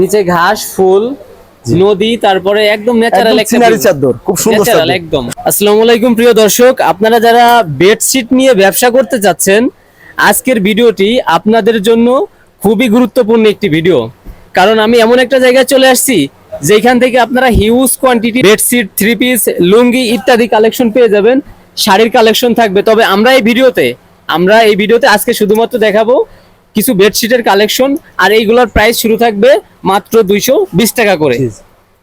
নিচে ঘাস ফুল নদী তারপরে একদম ন্যাচারাল একটা সিনারি চাদর খুব সুন্দর ন্যাচারাল একদম। আসসালামু আলাইকুম প্রিয় দর্শক। আপনারা যারা বেডশিট নিয়ে ব্যবসা করতে চাচ্ছেন আজকের ভিডিওটি আপনাদের জন্য খুবই গুরুত্বপূর্ণ একটি ভিডিও কারণ আমি এমন একটা জায়গায় চলে আসছি যেখান থেকে আপনারা huge quantity bedsheet three piece lungi ইত্যাদি কালেকশন পেয়ে যাবেন। শাড়ির কালেকশন থাকবে। তবে আমরা এই ভিডিওতে আমরা এই ভিডিওতে আজকে শুধুমাত্র দেখাবো কিছু বেডশিটের কালেকশন আর এইগুলোর প্রাইস শুরু থাকবে মাত্র দুইশো বিশ টাকা করে।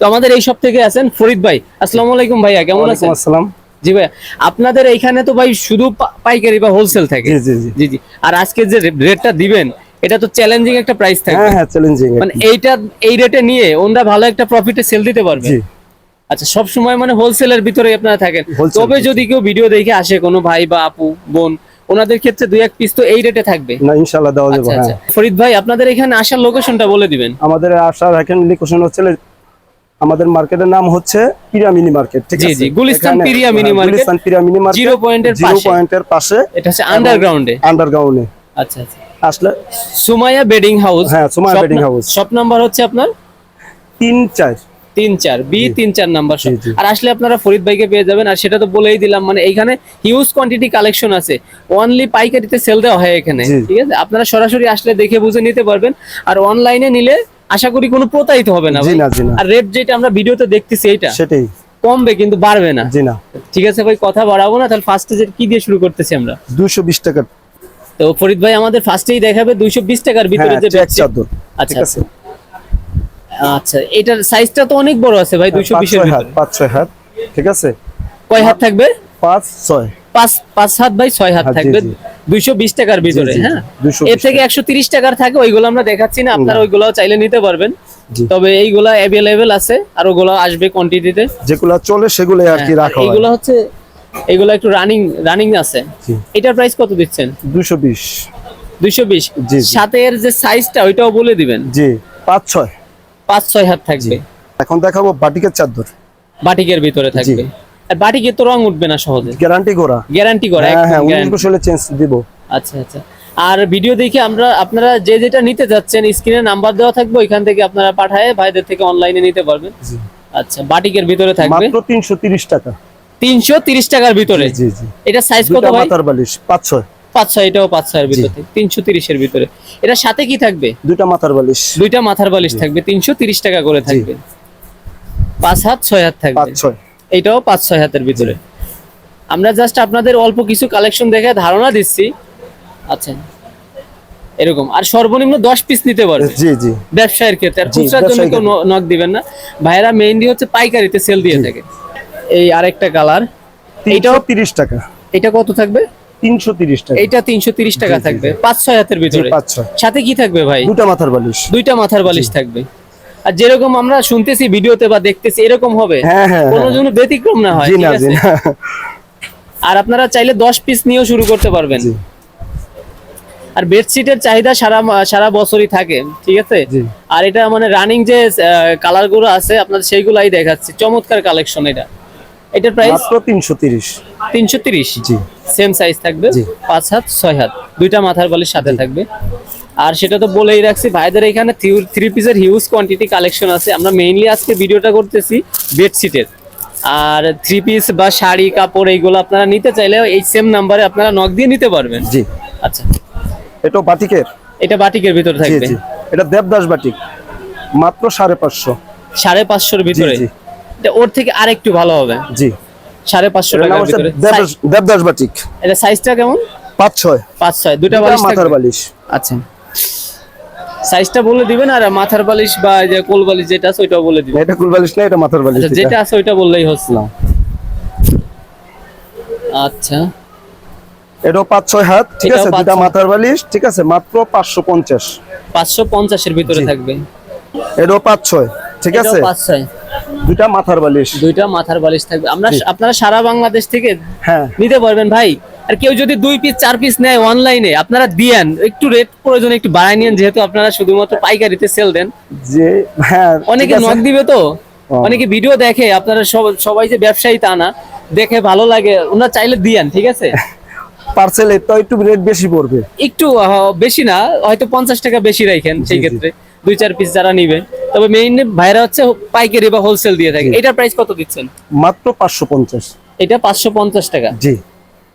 তো আমাদের এই সব থেকে আছেন ফরিদ ভাই। আসসালামু আলাইকুম ভাইয়া কেমন আছেন? আসসালাম। জি ভাই আপনাদের এইখানে তো ভাই শুধু পাইকারি বা হোলসেল থাকে। জি জি জি। জি জি। আর আজকে যে রেটটা দিবেন এটা তো চ্যালেঞ্জিং একটা প্রাইস থাকে হ্যাঁ হ্যাঁ চ্যালেঞ্জিং মানে এইটা এই রেটে নিয়ে ওনরা ভালো একটা প্রফিটে সেল দিতে পারবে। জি। আচ্ছা সব সময় মানে হোলসেলের ভিতরে আপনারা থাকেন। তবে যদি কেউ ভিডিও দেখে আসে কোনো ভাই বা আপু বোন ওনাদের ক্ষেত্রে দুই এক পিস তো এই রেটে থাকবে। না ইনশাআল্লাহ দেওয়া যাবে আচ্ছা আচ্ছা। হ্যাঁ ফরিদ ভাই আপনাদের এখানে আসার লোকেশনটা বলে দিবেন। আমাদের আসার এখানে লোকেশন হচ্ছে আমাদের মার্কেটের নাম হচ্ছে পিরা মিনি মার্কেট ঠিক আছে? জি, জি গুলিস্তান এখানে- পিরিয়া মিনি হ্যাঁ, market, Gulistan Piria mini market zero পয়েন্টের জিরো পাশে। পয়েন্টের পাশে। এটা হচ্ছে আন্ডারগ্রাউন্ডে আন্ডারগ্রাউন্ডে আচ্ছা আচ্ছা। আসলে সুমাইয়া বেডিং হাউস। হ্যাঁ, Sumaiya bedding house. Shop number হচ্ছে আপনার? তিন চার। তিন চার বি তিন চার নাম্বার। আর আসলে আপনারা ফরিদ ভাইকে পেয়ে যাবেন আর সেটা তো বলেই দিলাম মানে এইখানে হিউজ কোয়ান্টিটি কালেকশন আছে। অনলি পাইকারিতে সেল দেওয়া হয় এখানে ঠিক আছে? আপনারা সরাসরি আসলে দেখে বুঝে নিতে পারবেন আর অনলাইনে নিলে আশা করি কোনো প্রতারিত হবে না আর রেট যেটা আমরা ভিডিওতে দেখতেছি এইটা সেটাই। কমবে কিন্তু বাড়বে না। জি না। ঠিক আছে ভাই কথা বাড়াবো না তাহলে ফার্স্টে কি দিয়ে শুরু করতেছি আমরা? দুশো বিশ টাকা তো ফরিদ ভাই আমাদের ফার্স্টেই দেখাবে দুইশো বিশ টাকার ভিতরে হ্যাঁ যে চাদর। আচ্ছা ঠিক আছে। আচ্ছা এটার সাইজটা তো অনেক বড় আছে ভাই দুইশো পাঁচ বিশের ছয় হাত পাঁচ ছয় হাত ঠিক আছে? কয় হাত থাকবে? পাঁচ ছয় পাঁচ পাঁচ হাত বাই ছয় হাত হ্যাঁ, থাকবে জি। দুইশো বিশ টাকার ভিতরে হ্যাঁ? 220 এর থেকে একশো তিরিশ টাকার থাকে ওইগুলো আমরা দেখাচ্ছি না আপনারা ওইগুলো চাইলে নিতে পারবেন। তবে এইগুলা অ্যাভেলেবেল আছে আর ওগুলো আসবে কোয়ান্টিটিতে যেগুলো চলে সেগুলো আর কি রাখা হয়। এইগুলো হচ্ছে এইগুলো একটু রানিং রানিং আছে। এটার প্রাইস কত দিচ্ছেন? দুশো বিশ। দুইশো বিশ। জি, জি। সাথে এর যে সাইজটা ওইটাও বলে দিবেন। জি পাঁচ ছয় পাঁচ ছয় হাত থাকবে। এখন দেখাবো বাটিকের চাদর। বাটিকের ভিতরে থাকবে। আর বাটিকে তো রং উঠবে না সহজে। গ্যারান্টি করা। গ্যারান্টি করা হ্যাঁ, হ্যাঁ 19 চেঞ্জ দিব। আচ্ছা আচ্ছা। আর ভিডিও দেখে আমরা আপনারা যে যেটা নিতে যাচ্ছেন স্ক্রিনে নাম্বার দেওয়া থাকবে ওইখান থেকে আপনারা পাঠায় ভাইদের থেকে অনলাইনে নিতে পারবেন। আচ্ছা বাটিকের ভিতরে থাকবে। মাত্র 330 টাকা। 330 টাকার ভিতরে? জি জি এটা সাইজ কত ভাই? মাথার বালিশ পাঁচশো এটাও পাঁচশোর ভিতরে তিনশো তিরিশের ভিতরে। এটা সাথে কি থাকবে? দুইটা মাথার বালিশ। দুইটা মাথার বালিশ থাকবে তিনশো তিরিশ টাকা করে থাকবে। পাঁচ হাত ছয় হাত থাকবে। এটাও পাঁচ ছয় হাতের ভিতরে। আমরা জাস্ট আপনাদের অল্প কিছু কালেকশন দেখে ধারণা দিচ্ছি। আচ্ছা। এরকম। আর সর্বনিম্ন দশ পিস নিতে পারবে। জি জি। ব্যবসায়ের ক্ষেত্রে। আর খুচরার জন্য কেউ নক দিবেন না। ভাইরা মেইনলি হচ্ছে পাইকারিতে সেল দিয়ে থাকে। এই আরেকটা কালার এটাও তিরিশ টাকা। এটা কত থাকবে? তিনশো তিরিশ টাকা। তিনশো তিরিশ টাকা থাকবে। পাঁচ ছয় হাতের ভিতরে। পাঁচ ছয়। সাথে কি থাকবে ভাই? দুটা মাথার বালিশ। দুইটা মাথার বালিশ থাকবে। আর যেরকম আমরা শুনতেছি ভিডিওতে বা দেখতেছি এরকম হবে। হ্যাঁ হ্যাঁ কোনো হ্যাঁ। জন্য ব্যতিক্রম না হয় আর আপনারা চাইলে দশ পিস নিয়েও শুরু করতে পারবেন। আর বেডশিটের চাহিদা সারা সারা বছরই থাকে ঠিক আছে? আর এটা মানে রানিং যে কালারগুলো আছে আপনাদের সেইগুলাই দেখাচ্ছি। চমৎকার কালেকশন এটা। এটার প্রাইস মাত্র তিনশো তিরিশ। তিনশো তিরিশ। জি। সেম সাইজ থাকবে পাঁচ হাত ছয় হাত। দুইটা মাথার বালির সাথে থাকবে। আর সেটা তো বলেই রাখছি ভাইদের এখানে থ্রি পিসের হিউজ কোয়ান্টিটি কালেকশন আছে। আমরা মেইনলি আজকে ভিডিওটা করতেছি বেডশিটের আর থ্রি পিস বা শাড়ি কাপড় এইগুলো আপনারা নিতে চাইলে এই সেম নাম্বারে আপনারা নক দিয়ে নিতে পারবেন। জি। আচ্ছা। এটা বাটিকের? এটা বাটিকের ভিতরে থাকবে। এটা দেবদাস বাটিক। মাত্র সাড়ে পাঁচশো। সাড়ে পাঁচশোর ভিতরে? ওর থেকে আর একটু ভালো হবে। জি। সাড়ে পাঁচশো টাকার দেবদাস বাটিক। এটা সাইজটা কেমন? পাঁচ ছয়। পাঁচ ছয়। দুটা বালিশ মাথার বালিশ। আচ্ছা। সাইজটা বলে দিবেন আর মাথার বালিশ বা যে কোল বালিশ যেটা আছে ওইটাও বলে দিবেন। এটা কুল বালিশ না এটা মাথার বালিশ আচ্ছা যেটা। আছে ওইটা বললেই হচ্ছে না। আচ্ছা। এটাও পাঁচ ছয় হাত ঠিক আছে? দুটা মাথার বালিশ ঠিক আছে? মাত্র পাঁচশো পঞ্চাশ। পাঁচশো পঞ্চাশের ভিতরে থাকবে। এটাও পাঁচ ছয় ঠিক আছে? পাঁচ ছয়। দুটা মাথার বালিশ। দুইটা মাথার বালিশ থাকবে। আমরা আপনারা সারা বাংলাদেশ থেকে হ্যাঁ। নিতে পারবেন ভাই। আর কেউ যদি দুই পিস চার পিস নেয় অনলাইনে আপনারা দিয়েন। একটু রেট প্রয়োজন একটু বাড়ায় নিন যেহেতু আপনারা শুধুমাত্র পাইকারিতে সেল দেন। যে হ্যাঁ অনেকে নক দিবে তো? অনেকে ভিডিও দেখে আপনারা সব- সবাই যে ব্যবসায়ী তা না দেখে ভালো লাগে ওনারা চাইলে দিয়েন ঠিক আছে? পার্সেলে তো একটু রেট বেশি পড়বে। একটু বেশি না হয়তো পঞ্চাশ টাকা বেশি রাখেন সেই ক্ষেত্রে। দুই চার পিস যারা নিবে। তবে মেইন ভাইরা হচ্ছে পাইকারি বা হোলসেল দিয়ে থাকে। এটার প্রাইস কত দিচ্ছেন? মাত্র পাঁচশো পঞ্চাশ। এটা পাঁচশো পঞ্চাশ টাকা? জি।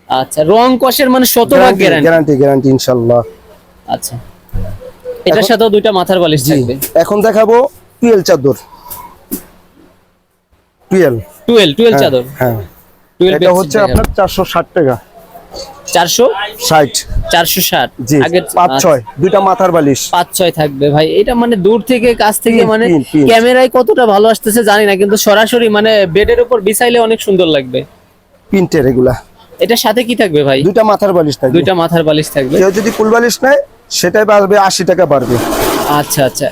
আচ্ছা রং কষের মানে শতভাগ গ্যারান্টি গ্যারান্টি গ্যারান্টি ইনশাল্লাহ। আচ্ছা। এটার সাথেও দুইটা মাথার বালিশ জি। থাকবে। এখন দেখাবো টুয়েল চাদর। টুয়েল। টুয়েলভ টুয়েলভ চাদর। হ্যাঁ। এটা হচ্ছে আপনার চারশো ষাট টাকা। চারশো? ষাট। চারশো ষাট। আগে পাঁচ ছয় দুইটা মাথার বালিশ। পাঁচ ছয় থাকবে ভাই। এটা মানে দূর থেকে কাছ থেকে মানে। ক্যামেরায় কতটা ভালো আসতেছে জানি না কিন্তু সরাসরি মানে বেডের উপর বিছাইলে অনেক সুন্দর লাগবে। প্রিন্টের এগুলা। এটার সাথে কি থাকবে ভাই? দুইটা মাথার বালিশ থাকবে। দুইটা মাথার বালিশ থাকবে। কেউ যদি ফুল বালিশ নেয় সেটাই বাড়বে আশি টাকা বাড়বে। আচ্ছা আচ্ছা।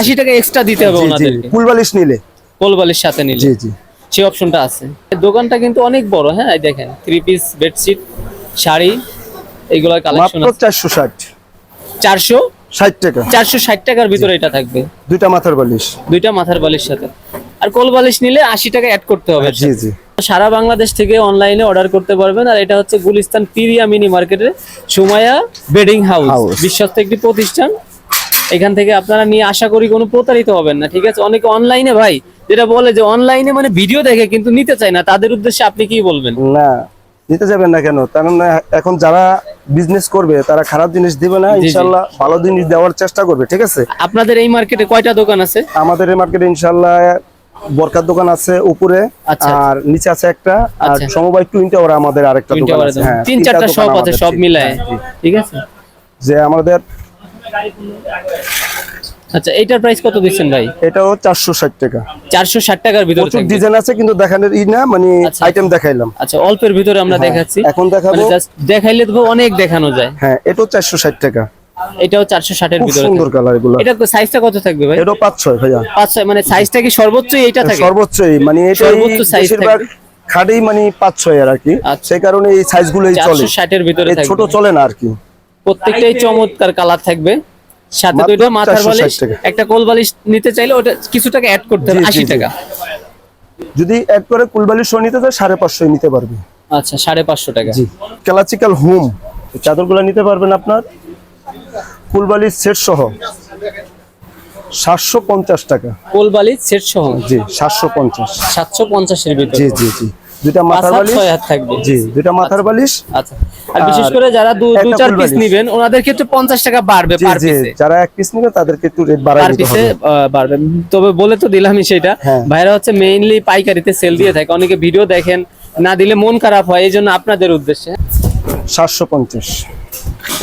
আশি টাকা এক্সট্রা দিতে হবে ওনাদেরকে। ফুল বালিশ নিলে। কোল বালিশ সাথে নিলে। জি জি। সেই অপশনটা আছে। দোকানটা কিন্তু অনেক বড় হ্যাঁ দেখেন থ্রি পিস বেডশিট শাড়ি এইগুলোর কালেকশন মাত্র চারশো ষাট। চারশো? ষাট টাকা। চারশো ষাট টাকার ভিতরে এটা থাকবে। দুইটা মাথার বালিশ। দুইটা মাথার বালিশ সাথে। আর কোল বালিশ নিলে আশি টাকা অ্যাড করতে হবে। জি জি। সারা বাংলাদেশ থেকে অনলাইনে অর্ডার করতে পারবেন। আর এটা হচ্ছে গুলিস্তান পিরিয়া মিনি মার্কেটের সুমায়া বেডিং হাউস। বিশ্বস্ত একটি প্রতিষ্ঠান। এখান থেকে আপনারা নিয়ে আশা করি কোনো প্রতারিত হবেন না ঠিক আছে? অনেকে অনলাইনে ভাই যেটা বলে যে অনলাইনে মানে ভিডিও দেখে কিন্তু নিতে চায় না তাদের উদ্দেশ্যে আপনি কি বলবেন? না। নিতে যাবেন না কেন? কারণ এখন যারা বিজনেস করবে তারা খারাপ জিনিস দিবে না ইনশাল্লাহ ভালো জিনিস দেওয়ার চেষ্টা করবে ঠিক আছে? আপনাদের এই মার্কেটে কয়টা দোকান আছে? আমাদের এই মার্কেটে ইনশাল্লাহ বরকার দোকান আছে উপরে আচ্ছা। আর নিচে আছে একটা আর আচ্ছা। সমবায় টুইন টাওয়ার আমাদের আরেকটা দোকান আছে। হ্যাঁ তিন চারটা শপ আছে সব মিলায়। ঠিক আছে? যে আমাদের আচ্ছা এইটার প্রাইস কত দিচ্ছেন ভাই? এটাও চারশো ষাট টাকা। চারশো ষাট টাকার ভিতরে প্রচুর ডিজাইন আছে কিন্তু দেখানোর ই না মানে আচ্ছা। আইটেম দেখাইলাম। আচ্ছা অল্পের ভিতরে আমরা হ্যাঁ, দেখাচ্ছি। এখন দেখাবো। মানে just দেখাইলে তো অনেক দেখানো যায়। হ্যাঁ এটাও চারশো ষাট টাকা। এটাও চারশো ষাটের খুব ভিতরে সুন্দর। কালার এগুলো। এটা সাইজটা কত থাকবে ভাই? এটাও পাঁচ ছয় ভাইয়া। পাঁচ ছয় মানে সাইজটা কি সর্বোচ্চ এইটা থাকে? সর্বোচ্চই মানে এটা সর্বোচ্চ size বেশিরভাগ খাটেই মানে পাঁচ ছয় আর কি। আচ্ছা। সেই কারণে এই সাইজ গুলোই চলে। চারশো ষাটের ভিতরে এই ছোট চলে না আর কি। প্রত্যেকটাই চমৎকার কালার থাকবে। সাথে দুইটা মাথার বালিশ একটা কোল বালিশ নিতে চাইলে ওটা কিছু টাকা অ্যাড করতে হবে আশি। টাকা। যদি এক করে কুলবালি শো নিতে চায় সাড়ে পাঁচশো নিতে পারবে। আচ্ছা সাড়ে পাঁচশো টাকা। জি ক্লাসিক্যাল হোম চাদরগুলো নিতে পারবেন আপনার। কুলবালি সেট সহ। সাতশো পঞ্চাশ টাকা। কোল বালিশ সেট সহ। জি সাতশো পঞ্চাশ। সাতশো পঞ্চাশের ভিতরে। জি জি জি। দুটা মাথার বালিশ? থাকবে। জি দুটা মাথার বালিশ। আচ্ছা। আর বিশেষ করে যারা দু দু চার পিস। নিবেন ওনাদের ক্ষেত্রে পঞ্চাশ টাকা বাড়বে পার পিসে যারা এক পিস নেবে তাদেরকে একটু রেট বাড়াই পার পিসে বাড়বে। তবে বলে তো দিলামই সেটা। হ্যাঁ। ভাইরা হচ্ছে মেইনলি পাইকারিতে সেল দিয়ে থাকে। অনেকে ভিডিও দেখেন না দিলে মন খারাপ হয় এই জন্য আপনাদের উদ্দেশ্যে। সাতশো পঞ্চাশ।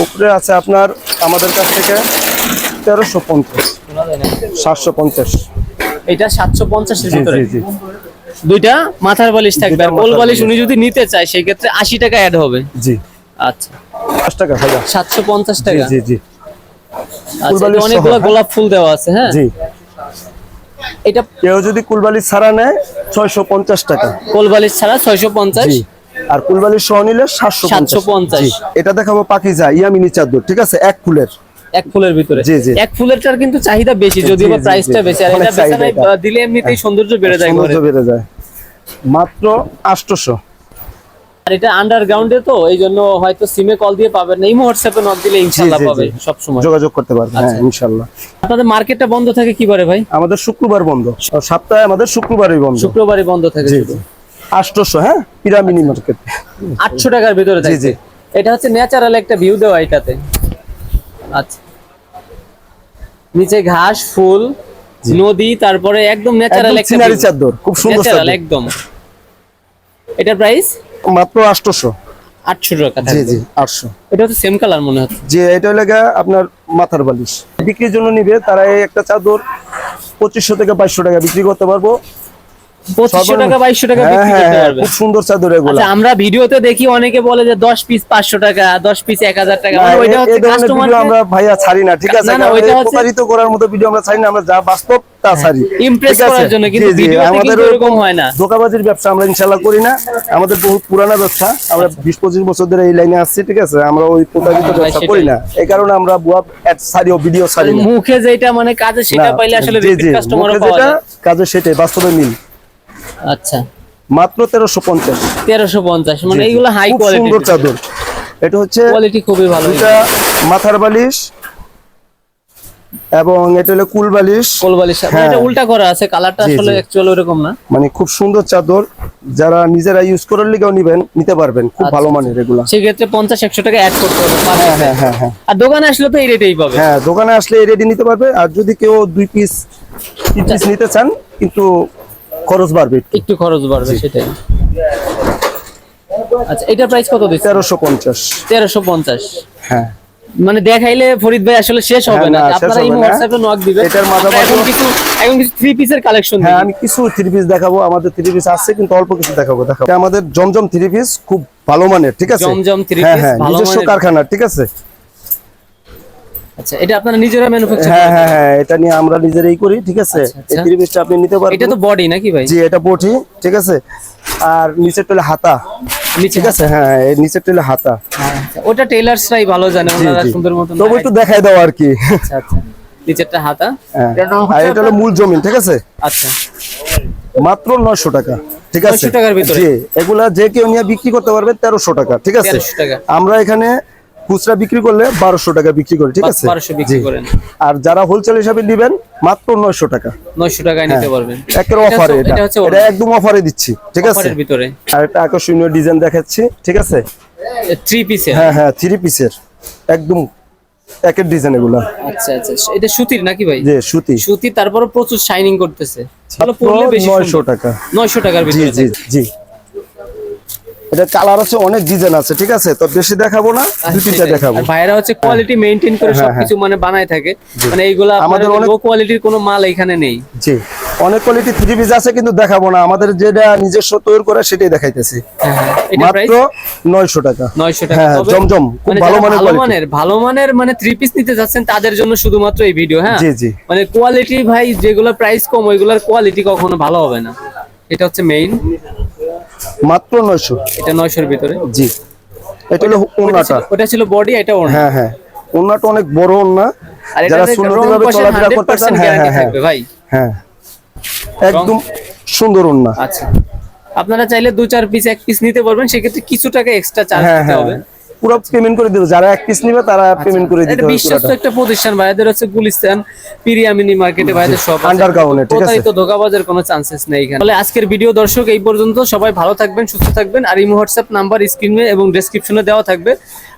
উপরে আছে আপনার আমাদের কাছ থেকে তেরোশো পঞ্চাশ। সাতশো পঞ্চাশ। এটা সাতশো পঞ্চাশের জি ভিতরে। জি জি। দুইটা মাথার বালিশ থাকবে। আর কোল বালিশ। উনি যদি নিতে চায় সেই ক্ষেত্রে আশি টাকা অ্যাড হবে। জি। আচ্ছা। পাঁচ টাকা ভাইয়া সাতশো পঞ্চাশ জি টাকা। জি জি। আচ্ছা অনেকগুলো? গোলাপ ফুল দেওয়া আছে হ্যাঁ? জি। এটা কেউ যদি কুলবালি ছাড়া নেয় ছয়শো পঞ্চাশ টাকা। কোল বালিশ ছাড়া ছয়শো পঞ্চাশ। জি। আর কুলবালি সহ নিলে সাতশো 750 জি। এটা দেখাবো পাকিজা ইয়ামিনি চাদর ঠিক আছে? এক ফুলের। এক ফুলের ভিতরে। জি, জি। এক ফুলেরটার কিন্তু চাহিদা বেশি যদিও প্রাইসটা বেশি। আর এটা চাহিদা এটা। দিলে এমনিতেই সৌন্দর্য বেড়ে যায় সৌন্দর্য বেড়ে যায়। মাত্র আটশোশো। আর এটা আন্ডারগ্রাউন্ডে তো এই জন্য হয়তো সিমে কল দিয়ে পাবেন না। হোয়াটসঅ্যাপে নক দিলে ইনশাআল্লাহ পাবে সব সময় যোগাযোগ করতে পারবে। হ্যাঁ আচ্ছা। আপনাদের মার্কেটটা বন্ধ থাকে ভাই? আমাদের শুক্রবার বন্ধ। সপ্তাহে আমাদের শুক্রবারই বন্ধ। শুক্রবারই বন্ধ থাকে আটশোশো হ্যাঁ? পিরামিনি মার্কেট আটশো টাকার ভিতরে জি, জি। এটা হচ্ছে ন্যাচারাল একটা ভিউ দেওয়া এটাতে। আচ্ছা। নিচে ঘাস ফুল। নদী তারপরে একদম ন্যাচারাল একটা সিনারি চাদর খুব সুন্দর ন্যাচারাল চাদর। একদম। এটা প্রাইস মাত্র 800 800 টাকা জি জি আটশো। এটা হচ্ছে সেম কালার মনে হচ্ছে। যে এটা লেগা আপনার মাথার বালিশ। বিক্রির জন্য নিবে তারা এই একটা চাদর 2500 থেকে 2200 টাকা বিক্রি করতে পারব। পঁচিশশো টাকা বাইশশো টাকা বিক্রি করতে পারবে। খুব সুন্দর চাদর এগুলো। আচ্ছা আমরা ভিডিওতে দেখি অনেকে বলে যে দশ পিস পাঁচশো টাকা দশ পিস এক হাজার টাকা। ওইটা হচ্ছে কাস্টমার আমরা ভাইয়া ছাড়ি না ঠিক আছে? না, না, কারণ ওইটা প্রতারিত করার মতো ভিডিও আমরা ছাড়ি না আমরা যা বাস্তব তা ছাড়ি। ইমপ্রেস করার জন্য কিন্তু জি, জি, ভিডিওতে আমাদের কিন্তু এরকম হয় না। ধোকাবাজির ব্যবসা আমরা ইনশাল্লাহ করি না। আমাদের বহুত পুরানা ব্যবসা আমরা বিশ পঁচিশ বছর ধরে এই লাইনে আসছি ঠিক আছে? আমরা ওই প্রতারিত ব্যবসা করি না। এই কারণে আমরা বুয়া অ্যাড ছাড়ি ও ভিডিও ছাড়ি না। মুখে যেটা মানে কাজে সেটা পাইলে আসলে পাওয়া যায়। কাজে সেটাই বাস্তবে মিল। আচ্ছা। মাত্র তেরোশো পঞ্চাশ। তেরোশো পঞ্চাশ মানে এইগুলো হাই কোয়ালিটি সুন্দর চাদর। এটা হচ্ছে কোয়ালিটি খুবই ভালো এটা মাথার বালিশ এবং এটা হলো কুল বালিশ। কোলবালিশ মানে হ্যাঁ। এটা উল্টা করা আছে কালারটা আসলে। অ্যাকচুয়ালি ওরকম না। মানে খুব সুন্দর চাদর যারা নিজেরা ইউজ করার লিগেও নিবেন নিতে পারবেন খুব আচ্ছা, ভালো মানের এগুলা। সেক্ষেত্রে পঞ্চাশ একশো টাকা অ্যাড করতে হবে হ্যাঁ হ্যাঁ হ্যাঁ হ্যাঁ। আর দোকানে আসলে তো এই রেটেই পাবে। হ্যাঁ দোকানে আসলে এই রেডি নিতে পারবে আর যদি কেউ দুই পিস তিন পিস নিতে চান কিন্তু খরচ বাড়বে একটু। খরচ বাড়বে সেটাই। আচ্ছা এটার প্রাইস কত দিচ্ছে তেরোশো পঞ্চাশ। তেরোশো পঞ্চাশ। হ্যাঁ। মানে দেখাইলে ফরিদ ভাই আসলে শেষ হবে হ্যাঁ, না না, আপনারা এই হবে। হোয়াটসঅ্যাপে নক দিবেন। এটার মাঝামাঝি- এখন কিছু এখন কিছু থ্রি পিসের কালেকশন হ্যাঁ আমি কিছু থ্রি পিস দেখাবো। আমাদের থ্রি পিস আছে কিন্তু অল্প কিছু দেখাবো দেখাবো। এটা আমাদের জমজম থ্রি পিস খুব ভালো মানের ঠিক আছে? জমজম three হ্যাঁ piece, হ্যাঁ ভালো নিজস্ব মানের। কারখানা ঠিক আছে? আচ্ছা এটা আপনারা নিজেরা ম্যানুফ্যাকচার হ্যাঁ হ্যাঁ হ্যাঁ এটা নিয়ে আমরা নিজেরাই করি ঠিক আছে? আচ্ছা, আচ্ছা। এই থ্রি পিসটা আপনি নিতে এটা তো বডি নাকি ভাই? জি এটা বটি ঠিক আছে? আর নিচের টলে হাতা ঠিক আছে? হ্যাঁ এই নিচের টলে হাতা। আচ্ছা, ওটা টেলার্সরাই ভালো জানে ওনারা সুন্দর মতন তবু একটু দেখাই দাও আর কি। আচ্ছা আচ্ছা। নিচেরটা হাতা। হ্যাঁ এটা আর এটা হলো মূল জমিন ঠিক আছে? আচ্ছা। মাত্র নয়শো টাকা ঠিক আছে? 900 টাকার ভিতরে? জি এগুলা যে কেউ নিয়ে বিক্রি করতে পারবে তেরোশো টাকা ঠিক আছে? আমরা এখানে খুচরা বিক্রি করলে বারোশো টাকা বিক্রি করি ঠিক আছে? বারোশো বিক্রি করেন। আর যারা হোলসেল হিসাবে নিবেন মাত্র নয়শো টাকা। নয়শো টাকায় নিতে পারবেন। একের অফারে এটা। এটা একদম অফারে দিচ্ছি ঠিক আছে? ভিতরে। আর একটা আকর্ষণীয় ডিজাইন দেখাচ্ছি ঠিক আছে? থ্রি হ্যাঁ হ্যাঁ থ্রি পিসের একদম একের ডিজাইন এগুলা। আচ্ছা আচ্ছা। এটা সুতির নাকি ভাই? সুতি। সুতি তারপরে প্রচুর শাইনিং করতেছে। ভালো বেশি টাকা। নয়শো টাকার জি জি জি। এটা কালার আছে অনেক ডিজাইন আছে ঠিক আছে? তো বেশি দেখাবো না দু তিনটা দেখাবো। ভাইরা হচ্ছে কোয়ালিটি মেইনটেইন করে হ্যাঁ, সবকিছু মানে বানায় থাকে। মানে এইগুলা আমাদের অনেক- কোয়ালিটির কোনো মাল এখানে নেই। জি। অনেক কোয়ালিটি থ্রি পিস আছে কিন্তু দেখাবো না। আমাদের যেটা নিজস্ব তৈরি করে সেটাই দেখাইতেছি। মাত্র নয়শো টাকা। নয়শো টাকা। হ্যাঁ জমজম। খুব মানে ভালো মানের ভালো মানের ভালো মানের মানে থ্রি পিস নিতে যাচ্ছেন তাদের জন্য শুধুমাত্র এই ভিডিও হ্যাঁ? জি জি। মানে কোয়ালিটি ভাই যেগুলো প্রাইস কম ওইগুলোর কোয়ালিটি কখনো ভালো হবে না। এটা হচ্ছে মেইন মাত্র নয়শো। এটা নয়শোর ভিতরে? জি। এটা হলো ওনাটা। ওটা ছিল বডি এটা ওনা? হ্যাঁ হ্যাঁ। ওনাটা অনেক বড় ওনা। আর যারা সুন্দরভাবে চলাফেরা করতে চান হ্যাঁ হ্যাঁ হ্যাঁ। ভাই। হ্যাঁ। একদম সুন্দর ওনা। আচ্ছা। আপনারা চাইলে দু চার পিস এক পিস নিতে পারবেন সেক্ষেত্রে কিছু টাকা এক্সট্রা চার্জ হ্যাঁ দিতে হ্যাঁ। হবে। পুরো পেমেন্ট করে দিবে যারা এক পিস নিবে তারা পেমেন্ট করে দিতে হবে বিশ্বস্ত একটা প্রতিষ্ঠান ভাইদের হচ্ছে গুলিস্তান পিরিয়ামিনি মার্কেটে ভাইদের সব Underground-এ, ঠিক আছে? প্রতারিত ধোকাবাজের কোনো চান্সেস নেই এখানে। তাহলে আজকের ভিডিও দর্শক এই পর্যন্ত। সবাই ভালো থাকবেন সুস্থ থাকবেন। আর এই হোয়াটসঅ্যাপ নাম্বার স্ক্রিনে এবং ডেসক্রিপশনে দেওয়া থাকবে।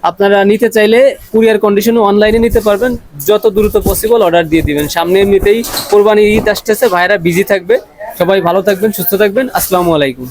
আপনারা নিতে চাইলে কুরিয়ার কন্ডিশনে অনলাইনে নিতে পারবেন। যত দ্রুত পসিবল অর্ডার দিয়ে দিবেন। সামনে এমনিতেই কোরবানির ঈদ আসতেছে ভাইরা বিজি থাকবে। সবাই ভালো থাকবেন সুস্থ থাকবেন। আসসালামু আলাইকুম।